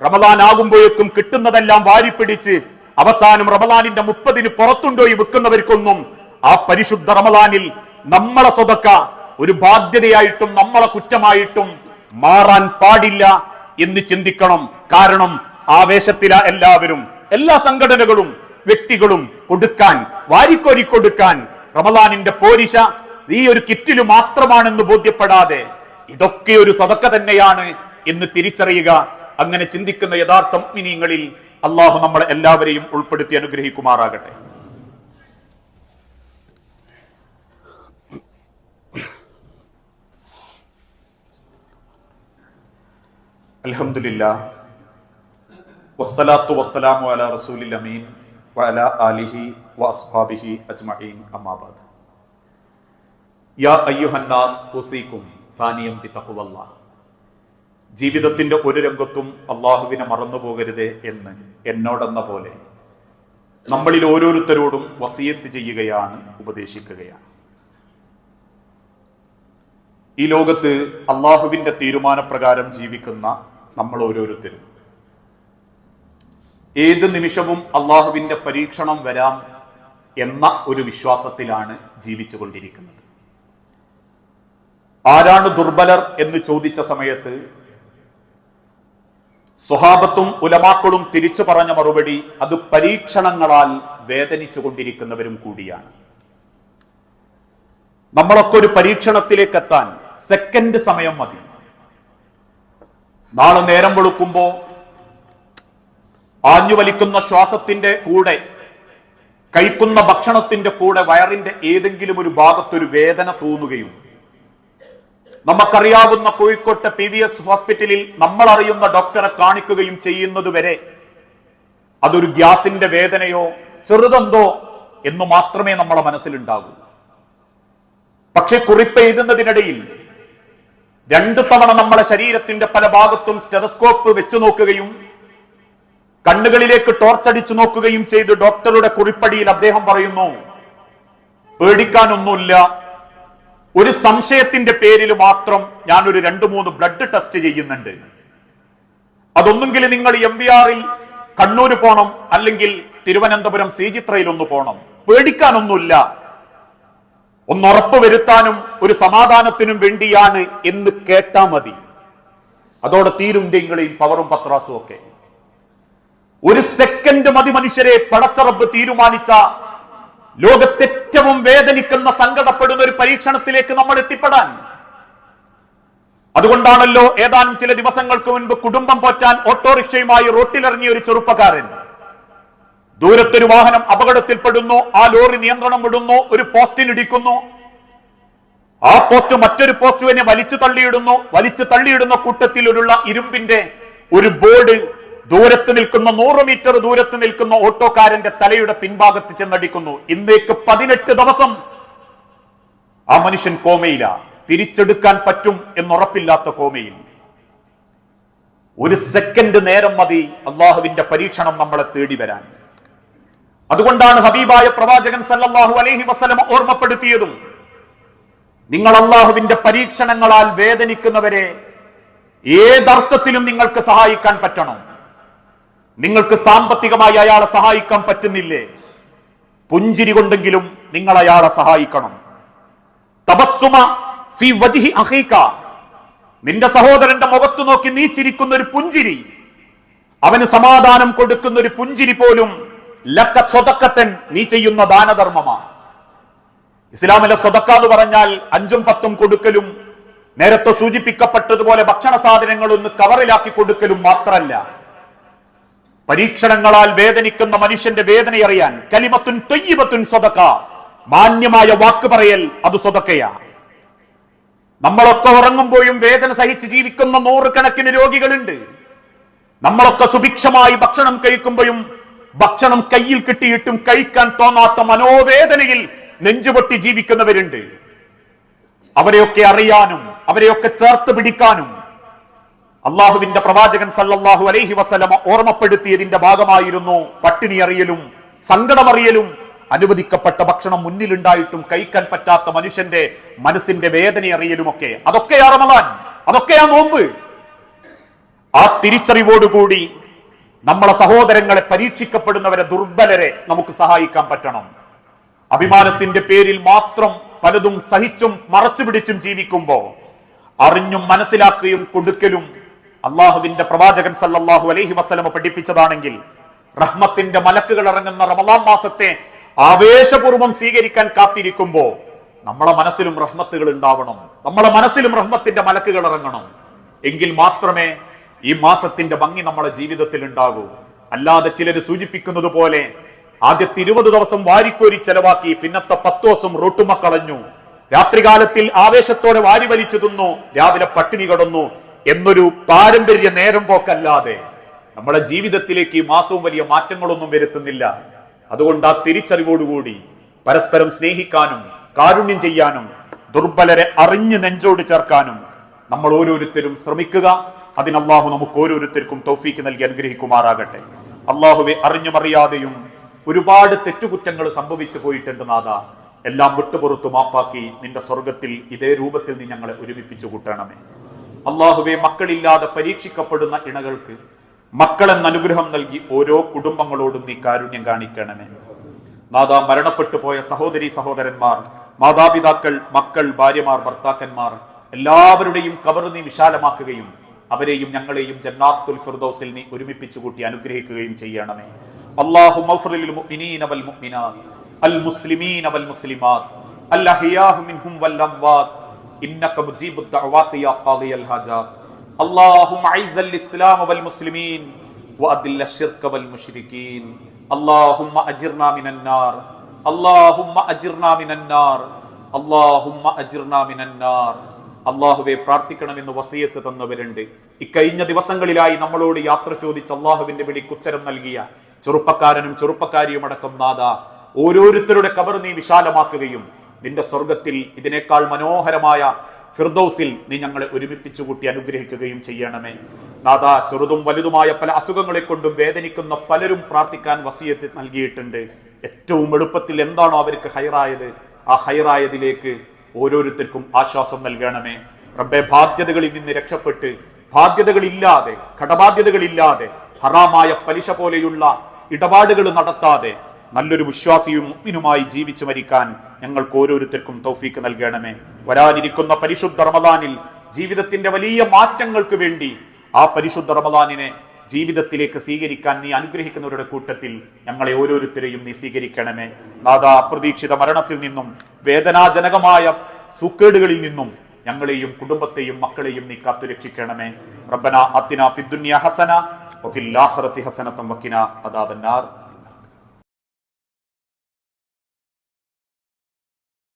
റമദാൻ ആകുമ്പോഴേക്കും കിട്ടുന്നതെല്ലാം വാരിപ്പിടിച്ച് അവസാനം റമദാനിന്റെ മുപ്പതിന് പുറത്തുണ്ടോയി വെക്കുന്നവർക്കൊന്നും ആ പരിശുദ്ധ റമദാനിൽ നമ്മളെ സ്വതക്ക ഒരു ബാധ്യതയായിട്ടും നമ്മളെ കുറ്റമായിട്ടും മാറാൻ പാടില്ല എന്ന് ചിന്തിക്കണം. കാരണം ആവേശത്തില എല്ലാവരും. എല്ലാ സംഘടനകളും വ്യക്തികളും കൊടുക്കാൻ വാരിക്കോരി കൊടുക്കാൻ റമദാനിന്റെ പോരിശ ഈ ഒരു കിറ്റിൽ മാത്രമാണെന്ന് ബോധ്യപ്പെടാതെ ഇതൊക്കെ ഒരു സതക്ക തന്നെയാണ് എന്ന് തിരിച്ചറിയുക. അങ്ങനെ ചിന്തിക്കുന്ന യഥാർത്ഥ മിനിങ്ങളിൽ അള്ളാഹു നമ്മളെ എല്ലാവരെയും ഉൾപ്പെടുത്തി അനുഗ്രഹിക്കുമാറാകട്ടെ. അൽഹംദുലില്ലാ വസ്സലാത്തു വസ്സലാമു അലാ റസൂലിൽ അമീൻ വഅല ആലിഹി വഅസ്ഹാബിഹി അജ്മഈൻ. അമ്മാബാദ് യാ അയ്യുഹന്നാസ് ഉസീകും സാനിയം ബിതഖ്വല്ലാഹ് ജീവിതത്തിന്റെ ഒരു രംഗത്തും അള്ളാഹുവിനെ മറന്നു പോകരുത് എന്ന് എന്നോടെന്ന പോലെ നമ്മളിൽ ഓരോരുത്തരോടും വസീയത്ത് ചെയ്യുകയാണ് ഉപദേശിക്കുകയാണ്. ഈ ലോകത്ത് അള്ളാഹുവിന്റെ തീരുമാനപ്രകാരം ജീവിക്കുന്ന നമ്മൾ ഓരോരുത്തരും. ഏത് നിമിഷവും അള്ളാഹുവിന്റെ പരീക്ഷണം വരാം എന്ന ഒരു വിശ്വാസത്തിലാണ് ജീവിച്ചു കൊണ്ടിരിക്കുന്നത് ആരാണ് ദുർബലർ എന്ന് ചോദിച്ച സമയത്ത് സ്വഹാബത്തും ഉലമാക്കളും തിരിച്ചു പറഞ്ഞ മറുപടി അത് പരീക്ഷണങ്ങളാൽ വേദനിച്ചു കൊണ്ടിരിക്കുന്നവരും കൂടിയാണ്. നമ്മളൊക്കെ ഒരു പരീക്ഷണത്തിലേക്ക് എത്താൻ സെക്കൻഡ് സമയം മതി. നാളെ നേരം വെളുക്കുമ്പോ ആഞ്ഞു വലിക്കുന്ന ശ്വാസത്തിന്റെ കൂടെ കഴിക്കുന്ന ഭക്ഷണത്തിന്റെ കൂടെ വയറിന്റെ ഏതെങ്കിലും ഒരു ഭാഗത്തൊരു വേദന തോന്നുകയും നമുക്കറിയാവുന്ന കോഴിക്കോട്ടെ പി വി എസ് ഹോസ്പിറ്റലിൽ നമ്മൾ അറിയുന്ന ഡോക്ടറെ കാണിക്കുകയും ചെയ്യുന്നത് വരെ അതൊരു ഗ്യാസിന്റെ വേദനയോ ചെറുതെന്തോ എന്ന് മാത്രമേ നമ്മളെ മനസ്സിലുണ്ടാകൂ. പക്ഷെ കുറിപ്പ് എഴുതുന്നതിനിടയിൽ രണ്ടു തവണ നമ്മളെ ശരീരത്തിന്റെ പല ഭാഗത്തും സ്റ്റെതസ്കോപ്പ് വെച്ചു നോക്കുകയും കണ്ണുകളിലേക്ക് ടോർച്ചടിച്ചു നോക്കുകയും ചെയ്ത് ഡോക്ടറുടെ കുറിപ്പടിയിൽ അദ്ദേഹം പറയുന്നു പേടിക്കാനൊന്നുമില്ല ഒരു സംശയത്തിന്റെ പേരിൽ മാത്രം ഞാൻ ഒരു രണ്ടു മൂന്ന് ബ്ലഡ് ടെസ്റ്റ് ചെയ്യുന്നുണ്ട്. അതൊന്നുകിൽ നിങ്ങൾ എം വി ആറിൽ കണ്ണൂര് പോണം അല്ലെങ്കിൽ തിരുവനന്തപുരം സി ചിത്രയിൽ ഒന്ന് പോണം. പേടിക്കാനൊന്നുമില്ല. ഒന്ന് ഉറപ്പ് വരുത്താനും ഒരു സമാധാനത്തിനും വേണ്ടിയാണ് എന്ന് കേട്ടാ മതി. അതോടെ തീരും നിങ്ങളെയും പവറും പത്രാസും ഒക്കെ. ഒരു സെക്കൻഡ് മതി മനുഷ്യരെ പടച്ചറബ് തീരുമാനിച്ച ലോകത്തേറ്റവും വേദനിക്കുന്ന സങ്കടപ്പെടുന്ന ഒരു പരീക്ഷണത്തിലേക്ക് നമ്മൾ എത്തിപ്പെടാൻ. അതുകൊണ്ടാണല്ലോ ഏതാനും ചില ദിവസങ്ങൾക്ക് മുൻപ് കുടുംബം പോറ്റാൻ ഓട്ടോറിക്ഷയുമായി റോട്ടിലിറങ്ങിയ ഒരു ചെറുപ്പക്കാരൻ. ദൂരത്തൊരു വാഹനം അപകടത്തിൽപ്പെടുന്നു ആ ലോറി നിയന്ത്രണം വിടുന്നു ഒരു പോസ്റ്റിനിടിക്കുന്നു ആ പോസ്റ്റ് മറ്റൊരു പോസ്റ്റുവിനെ വലിച്ചു തള്ളിയിടുന്നു. വലിച്ചു തള്ളിയിടുന്ന കൂട്ടത്തിലുള്ള ഇരുമ്പിന്റെ ഒരു ബോർഡ് ദൂരത്ത് നിൽക്കുന്ന നൂറ് മീറ്റർ ദൂരത്ത് നിൽക്കുന്ന ഓട്ടോക്കാരന്റെ തലയുടെ പിൻഭാഗത്ത് ചെന്നടിക്കുന്നു. ഇന്നേക്ക് പതിനെട്ട് ദിവസം ആ മനുഷ്യൻ കോമയില. തിരിച്ചെടുക്കാൻ പറ്റും എന്നുറപ്പില്ലാത്ത കോമയിൽ. ഒരു സെക്കൻഡ് നേരം മതി അള്ളാഹുവിന്റെ പരീക്ഷണം നമ്മളെ തേടി വരാൻ. അതുകൊണ്ടാണ് ഹബീബായ പ്രവാചകൻ സല്ലാഹു അലഹി വസല്ലം ഓർമ്മപ്പെടുത്തിയതും നിങ്ങൾ അള്ളാഹുവിന്റെ പരീക്ഷണങ്ങളാൽ വേദനിക്കുന്നവരെ ഏതർത്ഥത്തിലും നിങ്ങൾക്ക് സഹായിക്കാൻ പറ്റണം. നിങ്ങൾക്ക് സാമ്പത്തികമായി അയാളെ സഹായിക്കാൻ പറ്റുന്നില്ലേ? പുഞ്ചിരി കൊണ്ടെങ്കിലും നിങ്ങൾ അയാളെ സഹായിക്കണം. തപസ്സുമ വജിഹി നിന്റെ സഹോദരന്റെ മുഖത്തു നോക്കി നീ ചിരിക്കുന്ന ഒരു പുഞ്ചിരി. അവന് സമാധാനം കൊടുക്കുന്ന ഒരു പുഞ്ചിരി പോലും ലക്ക സ്വതക്കത്തൻ നീ ചെയ്യുന്ന ദാനധർമ്മമാണ് ഇസ്ലാമിലെ സ്വതക്ക എന്ന് പറഞ്ഞാൽ അഞ്ചും പത്തും കൊടുക്കലും നേരത്തെ സൂചിപ്പിക്കപ്പെട്ടതുപോലെ ഭക്ഷണ സാധനങ്ങൾ ഒന്ന് കവറിലാക്കി കൊടുക്കലും മാത്രമല്ല പരീക്ഷണങ്ങളാൽ വേദനിക്കുന്ന മനുഷ്യന്റെ വേദന അറിയാൻ കലിമത്തുൻ തൊയ്യബത്തുൻ സ്വതക്ക മാന്യമായ വാക്ക് പറയൽ അത് സ്വതക്കയാ നമ്മളൊക്കെ ഉറങ്ങുമ്പോഴും വേദന സഹിച്ച് ജീവിക്കുന്ന നൂറുകണക്കിന് രോഗികളുണ്ട്. നമ്മളൊക്കെ സുഭിക്ഷമായി ഭക്ഷണം കഴിക്കുമ്പോഴും ഭക്ഷണം കയ്യിൽ കിട്ടിയിട്ടും കഴിക്കാൻ തോന്നാത്ത മനോവേദനയിൽ നെഞ്ചുപൊട്ടി ജീവിക്കുന്നവരുണ്ട്. അവരെയൊക്കെ അറിയാനും അവരെയൊക്കെ ചേർത്ത് പിടിക്കാനും അള്ളാഹുവിന്റെ പ്രവാചകൻ സല്ലല്ലാഹു അലൈഹി വസല്ലമ ഓർമ്മപ്പെടുത്തിയതിന്റെ ഭാഗമായിരുന്നു പട്ടിണി അറിയലും സങ്കടമറിയലും അനുവദിക്കപ്പെട്ട ഭക്ഷണം മുന്നിലുണ്ടായിട്ടും കഴിക്കാൻ പറ്റാത്ത മനുഷ്യന്റെ മനസ്സിന്റെ വേദന അറിയലുമൊക്കെ. അതൊക്കെയാ റമദാൻ അതൊക്കെയാ നോമ്പ്. ആ തിരിച്ചറിവോടുകൂടി നമ്മളെ സഹോദരങ്ങളെ പരീക്ഷിക്കപ്പെടുന്നവരെ ദുർബലരെ നമുക്ക് സഹായിക്കാൻ പറ്റണം. അഭിമാനത്തിന്റെ പേരിൽ മാത്രം പലതും സഹിച്ചും മറച്ചുപിടിച്ചും ജീവിക്കുമ്പോ അറിഞ്ഞും മനസ്സിലാക്കുകയും കൊടുക്കലും അള്ളാഹുവിന്റെ പ്രവാചകൻ സല്ലാഹു അലൈഹി വസ്ലമ പഠിപ്പിച്ചതാണെങ്കിൽ റഹ്മത്തിന്റെ മലക്കുകൾ ഇറങ്ങുന്ന റമദാൻ മാസത്തെ ആവേശപൂർവം സ്വീകരിക്കാൻ കാത്തിരിക്കുമ്പോ നമ്മളെ മനസ്സിലും റഹ്മത്തുകൾ ഉണ്ടാവണം. നമ്മളെ മനസ്സിലും റഹ്മത്തിന്റെ മലക്കുകൾ ഇറങ്ങണം. എങ്കിൽ മാത്രമേ ഈ മാസത്തിന്റെ ഭംഗി നമ്മളെ ജീവിതത്തിൽ ഉണ്ടാകൂ. അല്ലാതെ ചിലർ സൂചിപ്പിക്കുന്നത് പോലെ ആദ്യത്തെ ഇരുപത് ദിവസം വാരിക്കോരി ചെലവാക്കി പിന്നത്തെ പത്ത് ദിവസം റൊട്ടുമക്കളഞ്ഞു രാത്രികാലത്തിൽ ആവേശത്തോടെ വാരി വലിച്ചു തിന്നു. രാവിലെ പട്ടിണി കിടന്നു. എന്നൊരു പാരമ്പര്യ നേരം പോക്കല്ലാതെ നമ്മളെ ജീവിതത്തിലേക്ക് ഈ മാസവും വലിയ മാറ്റങ്ങളൊന്നും വരുത്തുന്നില്ല. അതുകൊണ്ട് ആ തിരിച്ചറിവോടുകൂടി പരസ്പരം സ്നേഹിക്കാനും കാരുണ്യം ചെയ്യാനും ദുർബലരെ അറിഞ്ഞ് നെഞ്ചോട് ചേർക്കാനും നമ്മൾ ഓരോരുത്തരും ശ്രമിക്കുക. അതിന് അള്ളാഹു നമുക്ക് ഓരോരുത്തർക്കും തൗഫീക്ക് നൽകി അനുഗ്രഹിക്കുമാറാകട്ടെ. അള്ളാഹുവെ അറിഞ്ഞുമറിയാതെയും ഒരുപാട് തെറ്റുകുറ്റങ്ങൾ സംഭവിച്ചു പോയിട്ടുണ്ട് നാഥ. എല്ലാം വിട്ടുപുറത്തു മാപ്പാക്കി നിന്റെ സ്വർഗത്തിൽ ഇതേ രൂപത്തിൽ നീ ഞങ്ങളെ ഒരുമിപ്പിച്ചു കൂട്ടണമേ. അള്ളാഹുവെ മക്കളില്ലാതെ പരീക്ഷിക്കപ്പെടുന്ന ഇണകൾക്ക് മക്കളെന്ന അനുഗ്രഹം നൽകി ഓരോ കുടുംബങ്ങളോടും നീ കാരുണ്യം കാണിക്കണമേ. നാദാ മരണപ്പെട്ടു പോയ സഹോദരി സഹോദരന്മാർ മാതാപിതാക്കൾ മക്കൾ ഭാര്യമാർ ഭർത്താക്കന്മാർ എല്ലാവരുടെയും കബർ നീ വിശാലമാക്കുകയും അവരെയും ഞങ്ങളെയും ജന്നാത്തുൽ ഫിർദൗസിൽ നീ ഒരുമിപ്പിച്ചു കൂട്ടി അനുഗ്രഹിക്കുകയും ചെയ്യണമേ. അല്ലാഹു മഗ്ഫിറിൽ മുഅ്മിനീന വൽ മുഅ്മിനാത്ത് അൽ മുസ്ലിമീന വൽ മുസ്ലിമാത്ത് അൽ അഹ്യാഹു മിൻഹും വൽ അംവാത്ത് ഇന്നക മുജീബുദ് ദഅവാതി യാ ഖാദിയൽ ഹാജാത്ത് اللهم اعز الاسلام والمسلمين واذل الشرك والمشركين اللهم اجرنا من النار اللهم اجرنا من النار اللهم اجرنا من النار അള്ളാഹുവെ പ്രാർത്ഥിക്കണമെന്ന് വസീയത്ത് തന്നവരുണ്ട് ഇക്കഴിഞ്ഞ ദിവസങ്ങളിലായി നമ്മളോട് യാത്ര ചോദിച്ച് അള്ളാഹുവിന്റെ വിളിക്ക് ഉത്തരം നൽകിയ ചെറുപ്പക്കാരനും ചെറുപ്പക്കാരിയും അടക്കം നാഥ ഓരോരുത്തരുടെ കബർ നീ വിശാലമാക്കുകയും നിന്റെ സ്വർഗത്തിൽ ഇതിനേക്കാൾ മനോഹരമായ ഫിർദൌസിൽ നീ ഞങ്ങളെ ഒരുമിപ്പിച്ചു കൂട്ടി അനുഗ്രഹിക്കുകയും ചെയ്യണമേ. നാഥ ചെറുതും വലുതുമായ പല അസുഖങ്ങളെ കൊണ്ടും വേദനിക്കുന്ന പലരും പ്രാർത്ഥിക്കാൻ വസീയത്ത് നൽകിയിട്ടുണ്ട്. ഏറ്റവും എളുപ്പത്തിൽ എന്താണോ അവർക്ക് ഹൈറായത് ആ ഹൈറായതിലേക്ക് ഓരോരുത്തർക്കും ആശ്വാസം നൽകണമേ. റബ്ബെ ബാധ്യതകളിൽ നിന്ന് രക്ഷപ്പെട്ട് ബാധ്യതകളില്ലാതെ കടബാധ്യതകളില്ലാതെ ഹറാമായ പലിശ പോലെയുള്ള ഇടപാടുകൾ നടത്താതെ നല്ലൊരു വിശ്വാസിയും മുഅ്മിനുമായി ജീവിച്ചു മരിക്കാൻ ഞങ്ങൾക്ക് ഓരോരുത്തർക്കും തൗഫീക്ക് നൽകണമേ. വരാനിരിക്കുന്ന പരിശുദ്ധ റമദാനിൽ ജീവിതത്തിന്റെ വലിയ മാറ്റങ്ങൾക്ക് വേണ്ടി ആ പരിശുദ്ധ റമദാനിനെ ജീവിതത്തിലേക്ക് സ്വീകരിക്കാൻ നീ അനുഗ്രഹിക്കുന്നവരുടെ കൂട്ടത്തിൽ ഞങ്ങളെ ഓരോരുത്തരെയും നീ സ്വീകരിക്കണമേ. നാഥ അപ്രതീക്ഷിത മരണത്തിൽ നിന്നും വേദനാജനകമായ സുക്കേടുകളിൽ നിന്നും ഞങ്ങളെയും കുടുംബത്തെയും മക്കളെയും നീ കാത്തുരക്ഷിക്കണമേ. റബ്ബന അത്തിന ഫിദ്ദുന്യ ഹസന വഫിൽ ആഖിറതി ഹസനത വഖിന അദാബന്നാർ.